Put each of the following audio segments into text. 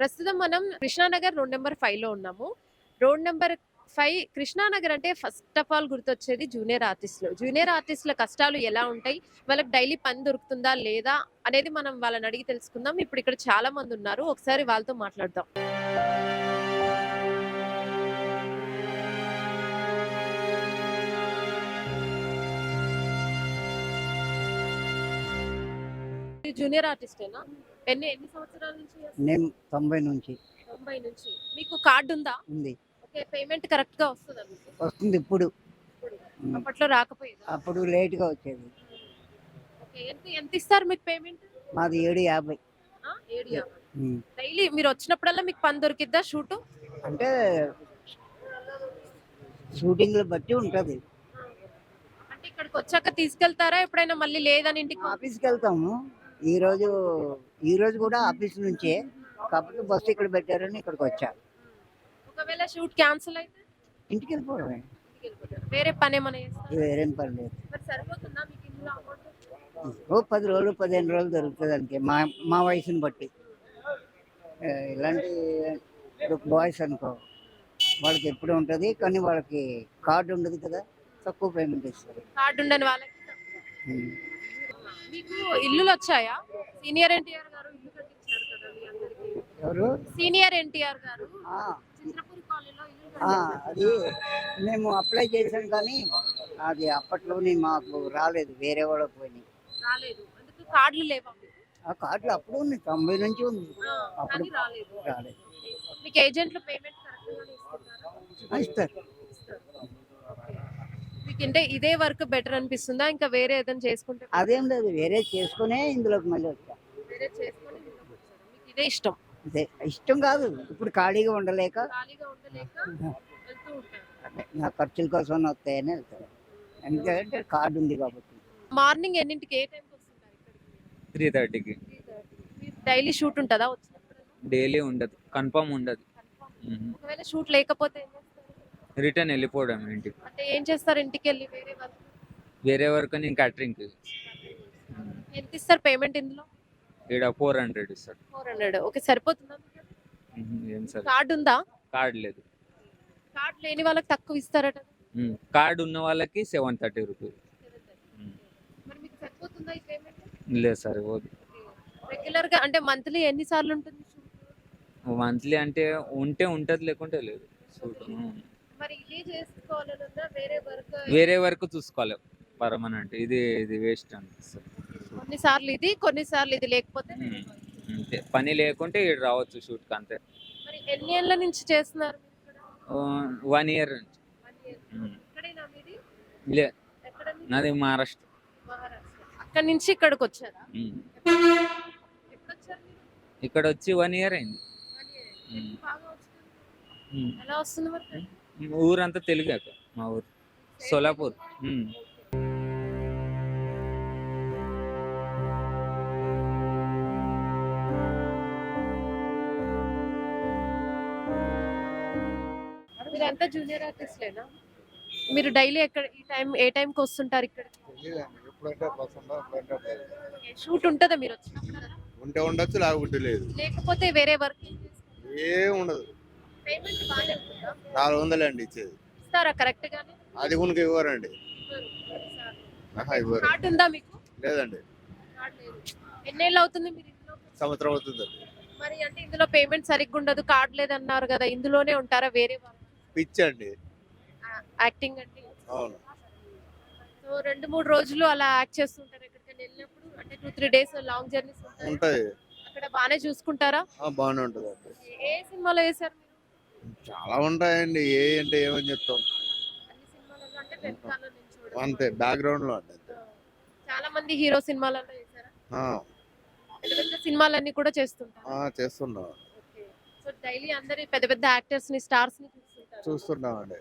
ప్రస్తుతం మనం Krishna Nagar road number ఫైవ్లో ఉన్నాము. రోడ్ నెంబర్ ఫైవ్ కృష్ణానగర్ అంటే ఫస్ట్ ఆఫ్ ఆల్ గుర్తొచ్చేది జూనియర్ ఆర్టిస్టులు జూనియర్ ఆర్టిస్టుల కష్టాలు ఎలా ఉంటాయి? వాళ్ళకి డైలీ పని దొరుకుతుందా లేదా? అనేది మనం వాళ్ళని అడిగి తెలుసుకుందాం. ఇప్పుడు ఇక్కడ చాలా మంది ఉన్నారు. ఒకసారి వాళ్ళతో మాట్లాడదాం. జూనియర్ ఆర్టిస్టేనా ఎన్ని ఎన్ని సంవత్సరాల నుంచి? నేను తొంభై నుంచి. తొంభై నుంచి. మీకు కార్డు ఉందా? ఉంది. ఓకే పేమెంట్ కరెక్ట్గా వస్తుందా మీకు? వస్తుంది ఇప్పుడు. అప్పట్లో రాకపోయేదా? అప్పుడు లేట్గా వచ్చేది. ఓకే ఎంత ఎంత ఇస్తారు మీకు పేమెంట్? మాది ఏడు యాభై. ఏడు యాభై. డైలీ మీరు వచ్చినప్పుడల్లా మీకు పని దొరికిద్దా షూట్? అంటే షూటింగ్లు బట్టి ఉంటుంది. అంటే ఇక్కడికి వచ్చాక తీసుకెళ్తారా? ఎప్పుడైనా మళ్ళీ లేదని ఇంటికి ఆఫీస్కి వెళ్తాము. ఈ రోజు ఈ రోజు కూడా ఆఫీస్ నుంచే కాకపోతే బస్సు ఇక్కడ పెట్టారని ఇక్కడికి వచ్చా. ఒకవేళ షూట్ క్యాన్సిల్ అయితే? ఇంటికి వెళ్ళిపోవడమే. వేరే పని ఏమైనా చేస్తారు? వేరేం పని లేదు. మరి సరిపోతుందా మీకు ఇందులో అమౌంట్ ఓ పది రోజులు పదిహేను రోజులు దొరుకుతుంది అంతే మా మా వయసుని బట్టి. ఏ, ఇలాంటి బాయ్స్ అనుకో. వాళ్ళకి ఎప్పుడు ఉంటుంది కానీ వాళ్ళకి కార్డు ఉండదు కదా. తక్కువ పేమెంట్ ఇస్తారు. కార్డు ఉండని వాళ్ళకి ఉమ్. మీకు ఇల్లులు వచ్చాయా? సీనియర్ ఎన్టీఆర్ గారు ఇల్లు కట్టించారు కదా మీ అందరికి. ఎవరు? సీనియర్ ఎన్టీఆర్ గారు ఆ, చిత్రపూర్ కాలనీలో ఇల్లు ఆ, కట్టించారు అది మేము అప్లై చేసాం కానీ అది అప్పట్లోనే మాకు రాలేదు వేరే వాళ్ళకి పోయినాయి. రాలేదు. అందుకు కార్డులు లేవా మీకు? ఆ కార్డులు అప్పుడు ఉంది తొంభై నుంచి ఉంది. ఆ, అప్పుడు కానీ రాలేదు. రాలేదు. మీకు ఏజెంట్లు పేమెంట్ కరెక్ట్ గానే ఇస్తున్నారా? ఆ, ఇస్తారు. అంటే ఇదే వర్క్ బెటర్ అనిపిస్తుందా? ఇంకా వేరే ఏదైనా చేసుకుంటే అదేం లేదు వేరే చేసుకునే ఇందులోకి మళ్ళీ వచ్చా. వేరే చేసుకొని ఇందులోకి వచ్చారు. మీకు ఇదే ఇష్టం? అదే ఇష్టం కాదు ఇప్పుడు ఖాళీగా ఉండలేక ఖాళీగా ఉండలేక వెళ్తూ ఉంటారు. నా ఖర్చుల కోసం వస్తాయని వెళ్తాను ఎందుకంటే కార్డు ఉంది కాబట్టి. మార్నింగ్ ఎన్నింటికి ఏ టైంకి వస్తుంటారు త్రీ థర్టీకి. డైలీ షూట్ ఉంటుందా? వచ్చినప్పుడు డైలీ ఉండదు కన్ఫర్మ్ ఉండదు. ఒకవేళ షూట్ లేకపోతే ఏం రిటర్న్ వెళ్ళిపోవడం ఇంటికి. అంటే ఏం చేస్తారు ఇంటికి వెళ్ళి? వేరే వర్క్ వేరే వర్క్ నేను క్యాటరింగ్ ఎంత ఇస్తారు పేమెంట్ ఇందులో? ఇక్కడ ఫోర్ హండ్రెడ్ ఇస్తాడు ఫోర్ హండ్రెడ్. ఓకే సరిపోతుందా. ఏం సార్ కార్డు ఉందా? కార్డ్ లేదు. కార్డు లేని వాళ్ళకి తక్కువ ఇస్తారట. మ్మ్. కార్డ్ ఉన్న వాళ్ళకి సెవెన్ థర్టీ రూపీస్. మరి మీకు సరిపోతుందా ఈ పేమెంట్? లేదు సార్ రెగ్యులర్గా అంటే మంత్లీ ఎన్ని సార్లు ఉంటుంది? మంత్లీ అంటే ఉంటే ఉంటుంది లేకుంటే లేదు. ఇదే వేరే వర్క్ వేరే వర్క్ చూసుకోవాలి. పర్మనెంట్ ఇది ఇది వేస్ట్ అనిపిస్తుంది. కొన్నిసార్లు ఇది కొన్నిసార్లు ఇది లేకపోతే. అంతే. పని లేకుంటే ఇక్కడ రావచ్చు షూట్కి అంతే. మరి ఎన్ని ఏళ్ళ నుంచి చేస్తున్నారు? వన్ ఇయర్ లే మీది? నాది మహారాష్ట్ర. అక్కడ నుంచి ఇక్కడికి వచ్చారా? ఇక్కడ వచ్చి వన్ ఇయర్ అయింది. ఎలా వస్తుంది మరి? ఊరంతా తెలుగు అక్క మా ఊరు. సోలాపూర్. మ్మ్. మీరంతా జూనియర్ ఆర్టిస్ట్లేనా మీరు డైలీ ఎక్కడ ఈ టైం ఏ టైంకి వస్తుంటారు ఇక్కడ. షూట్ ఉంటుందా మీరు వచ్చినప్పుడు? ఉంటే ఉండొచ్చు లేదు. లేకపోతే వేరే వర్క్ ఏం ఉండదు. నాలుగు వందలండి ఇచ్చేది. ఇస్తారా కరెక్ట్ గానే? అది కూడా ఇవ్వరండి. ఆహా, ఇవ్వరు. కార్డు ఉందా మీకు? లేదండి. కార్డు లేదు. ఎన్నేళ్ళు అవుతుంది మీరు ఇందులో? సంవత్సరం అవుతుంది మరి అంటే ఇందులో పేమెంట్ సరిగ్గా ఉండదు కార్డు లేదన్నారు కదా ఇందులోనే ఉంటారా వేరే వర్క్ పిచ్చి అండి. యాక్టింగ్ అంటే అవును. సో రెండు మూడు రోజులు అలా యాక్ట్ చేస్తుంటారు ఎక్కడికైనా వెళ్ళినప్పుడు? అంటే two three days long journeys ఉంటాయి ఉంటది అక్కడ బాగానే చూసుకుంటారా? ఆ, బాగానే ఉంటది అండి ఏ సినిమాలో వేశారు మీరు? చాలా ఉంటాయండి. ఏ అంటే ఏమని చెప్తాం? అంటే. అంతే బ్యాక్గ్రౌండ్లో అంతే. చాలా మంది హీరో సినిమాలలో పెద్ద సినిమాలన్నీ కూడా చేస్తుంటారు? చేస్తున్నాం. సో డైలీ అందరి పెద్ద పెద్ద యాక్టర్స్ని స్టార్స్ని చూస్తున్నాం అండి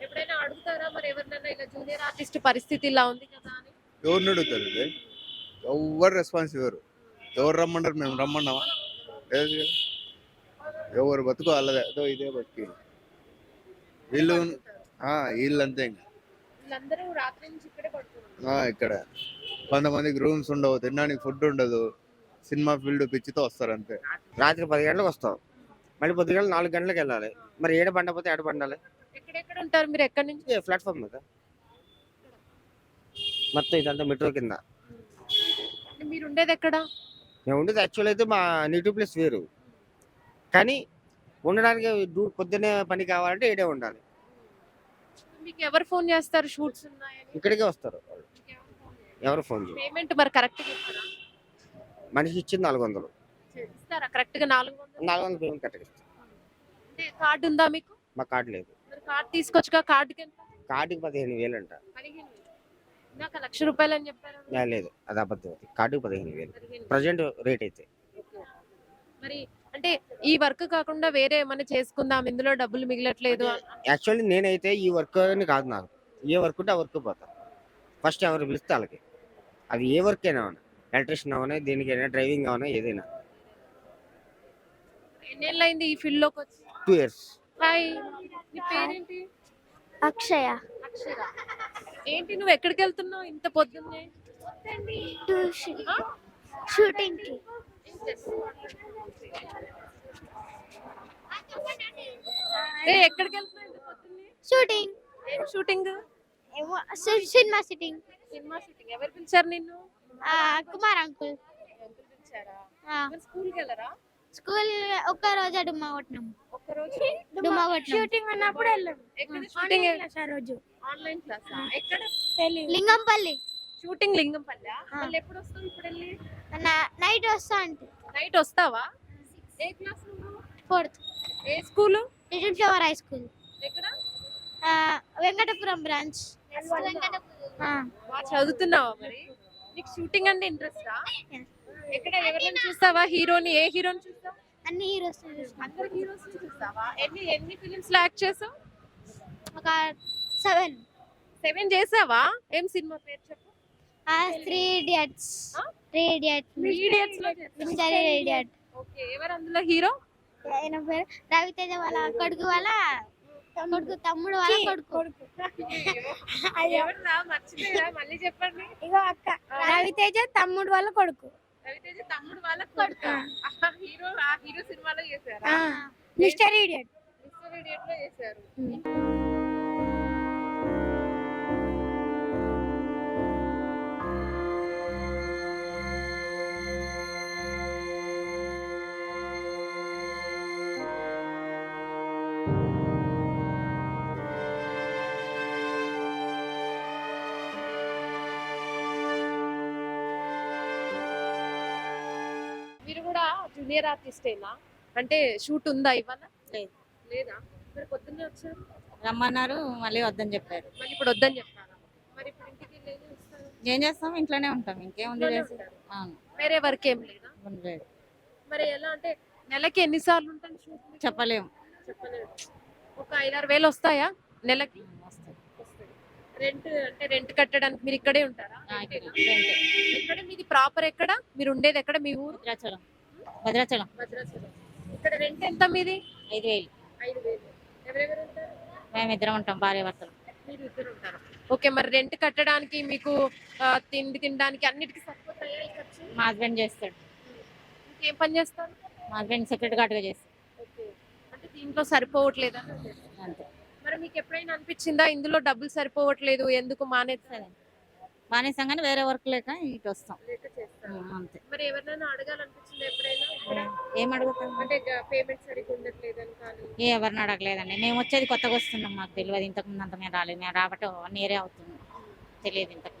ఎప్పుడైనా అడుగుతారా మరి ఎవరినైనా ఇలా జూనియర్ ఆర్టిస్ట్ పరిస్థితి ఇలా ఉంది కదా అని? ఎవరిని అడుగుతారండి? ఎవరు రెస్పాన్స్ ఇవ్వరు? ఎవరు రమ్మంటారు? మేము రమ్మన్నామా? లేదు. ఎవరు బతుకు వాళ్ళదే అదో ఇదే బతికి. వీళ్ళు ఆ, వీళ్ళంతే ఇంకా. వీళ్ళందరూ రాత్రి నుంచి ఇక్కడే పడుతున్నారు ఆ, ఇక్కడ. కొంతమందికి రూమ్స్ ఉండవు తినడానికి ఫుడ్ ఉండదు. సినిమా ఫీల్డ్ పిచ్చితో వస్తారు అంతే. రాత్రి పది గంటలకు వస్తాం. మళ్ళీ పొద్దుగల నాలుగు గంటలకు వెళ్ళాలి. మరి ఏడ పండపోతే ఏడ పండాలి? ఎక్కడెక్కడ ఉంటారు మీరు? ఎక్కడి నుంచి? ప్లాట్ఫామ్ మీద మొత్తం ఇదంతా మెట్రో కింద. మీరు ఉండేది ఎక్కడ? మేము ఉండేది యాక్చువల్ అయితే మా నేటివ్ ప్లేస్ వేరు. కానీ ఉండడానికి దూ- పొద్దున్నే పని కావాలంటే ఏడే ఉండాలి. మీకు ఎవరు ఫోన్ చేస్తారు? షూట్స్ ఉన్నాయని? ఇక్కడికే వస్తారు వాళ్ళు. ఎవరు ఫోన్ చేయరు. పేమెంట్ మరి కరెక్ట్ ఇస్తారా? మనిషి ఇచ్చింది నాలుగు వందలు ఇస్తారా? కరెక్ట్గా నాలుగు వందలు నాలుగు వందలు పేమెంట్ కట్టేస్తాం అంటే కార్డు ఉందా మీకు? మా కార్డు లేదు. మరి కార్డు తీసుకొచ్చుగా కార్డుకి ఎంత? కార్డుకి పదిహేను వేలు అంట పదిహేను వేలు. ఇందాక లక్ష రూపాయలు అని చెప్పారు లేదు అది అబద్ధం అది. కార్డుకి పదిహేను వేలు. పదిహేను వేలు. ప్రజెంట్ రేట్ అయితే. మరి అంటే ఈ వర్క్ కాకుండా వేరే ఏమైనా చేసుకుందాం ఇందులో డబ్బులు మిగలట్లేదు యాక్చువల్లీ నేనైతే ఈ వర్క్ అని కాదు నాకు. ఏ వర్క్ ఉంటే ఆ వర్క్ పోతా. ఫస్ట్ ఎవరు పిలిస్తే వాళ్ళకి. అది ఏ వర్క్ అయినా అవునా? ఎలక్ట్రిషియన్ అవనా? దేనికైనా డ్రైవింగ్ అవనా? ఏదైనా. ఎన్నేళ్ళు అయింది ఈ ఫీల్డ్లోకి వచ్చి? Two years. హాయ్. నీ పేరేంటి? అక్షయ. అక్షర ఏంటి నువ్వు ఎక్కడికి వెళ్తున్నావు ఇంత పొద్దున్నే? ట్యూషన్ ఆ? షూటింగ్ ఎక్కడికి వెళ్తున్నావు షూటింగ్ ఏం shooting cinema sitting cinema shooting ఎవరు పిలిచారు నిన్ను? కుమార్ అంకుల్. స్కూల్కి వెళ్ళరా? స్కూల్ ఒక్క రోజు డుమ్మా కొట్టినాం. ఒక్క రోజు? డుమ్మా కొట్టినాం. షూటింగ్ అన్నప్పుడు వెళ్ళాం. షూటింగ్ రోజు. ఆన్లైన్ క్లాస్ ఎక్కడ? లింగంపల్లి. షూటింగ్ లింగంపల్లి మళ్ళీ ఎప్పుడు వస్తావు ఇప్పుడు వెళ్ళి? నైట్ వస్తా అంటే. నైట్ వస్తావా? ఏ క్లాస్ నువ్వు? ఫోర్త్ ఏ school? Little flower high school ఎక్కడ? వెంకటపురం బ్రాంచ్ చదువుతున్నావా మరి? నీకు షూటింగ్ అంటే ఇంట్రెస్టా ఎక్కడ? ఎవరిని చూస్తావా? హీరోని? ఏ హీరోని చూస్తావు? అన్ని హీరోస్ అందరు హీరోస్ చూస్తావా? ఎన్ని ఎన్ని ఫిలిమ్స్లో యాక్ట్ చేసావు? ఒక సెవెన్ సెవెన్ చేసావా? ఏం సినిమా పేరు చెప్పు. Three idiots? Three idiots. Idiots లో చేసావా? Mister idiot. ఓకే ఎవరు అందులో హీరో? ఆయన పేరు రవితేజ వాళ్ళ కొడుకు వాళ్ళ కొడుకు తమ్ముడు వాళ్ళ కొడుకు. మళ్ళీ చెప్పండి. ఇగో అక్క. రవితేజ తమ్ముడు వాళ్ళ కొడుకు. రవితేజ తమ్ముడు వాళ్ళ కొడుకు? హీరో ఆ హీరో సినిమాలో చేశారా? Mister idiot. మిస్టర్ ఇడియట్లో చేశారు జూనియర్ ఆర్టిస్టేనా? అంటే షూట్ ఉందా ఇవాళ? లేదు. లేదా? మరి పొద్దున్నే వచ్చారు? రమ్మన్నారు మళ్ళీ వద్దని చెప్పారు. మళ్ళీ ఇప్పుడు వద్దని చెప్తారా మరి ఇప్పుడు ఇంటికి వెళ్ళి ఏం చేస్తారు? ఏం చేస్తాం? ఇంట్లోనే ఉంటాం. ఇంకేముంది ఇంట్లోనే చేసి ఉంటారు. అవును వేరే వర్క్ ఏం లేదా? ఉంది లేదు. మరి ఎలా అంటే నెలకి ఎన్నిసార్లు ఉంటుంది షూట్ మీకు? చెప్పలేము. చెప్పలేదు ఒక ఐదారు వేలు వస్తాయా నెలకి. వస్తాయి. రెంట్ అంటే రెంట్ కట్టడానికి మీరు ఇక్కడే ఉంటారా? ఆ, ఇక్కడ? రెంటే. మీది ప్రాపర్ ఎక్కడ? మీరు ఉండేది ఎక్కడ? మీ ఊరు? భద్రాచలం. భద్రాచలం. ఇక్కడ రెంట్ ఎంత మీది? ఐదు వేలు. మేము ఇద్దరం ఉంటాం భార్య భర్తలు. ఓకే మరి రెంట్ కట్టడానికి మీకు తిండి తినడానికి అన్నిటికీ సరిపోతాయా మా హస్బెండ్ చేస్తాడు. ఇంకేం పని చేస్తారు మా హస్బెండ్ సెక్యూరిటీ గార్డ్గా చేస్తాడు. అంటే దీంట్లో సరిపోవట్లేదా? అంతే. మరి మీకు ఎప్పుడైనా అనిపించిందా ఇందులో డబ్బులు సరిపోవట్లేదు ఎందుకు మానేస్తారు మానేసాం కానీ వేరే వర్క్ లేక ఇటు వస్తాం. అంతే. మరి ఎవరినైనా అడగాలనిపించింది? ఏం అడుగుతాం అంటే ఎవరిని అడగలేదండి. మేము వచ్చేది కొత్తగా వస్తున్నాం మాకు తెలియదు ఇంతకు ముందు అంత మేము రాలేదు. మేము రాబట్టి వన్ ఇయరే అవుతుంది. తెలియదు ఇంతకు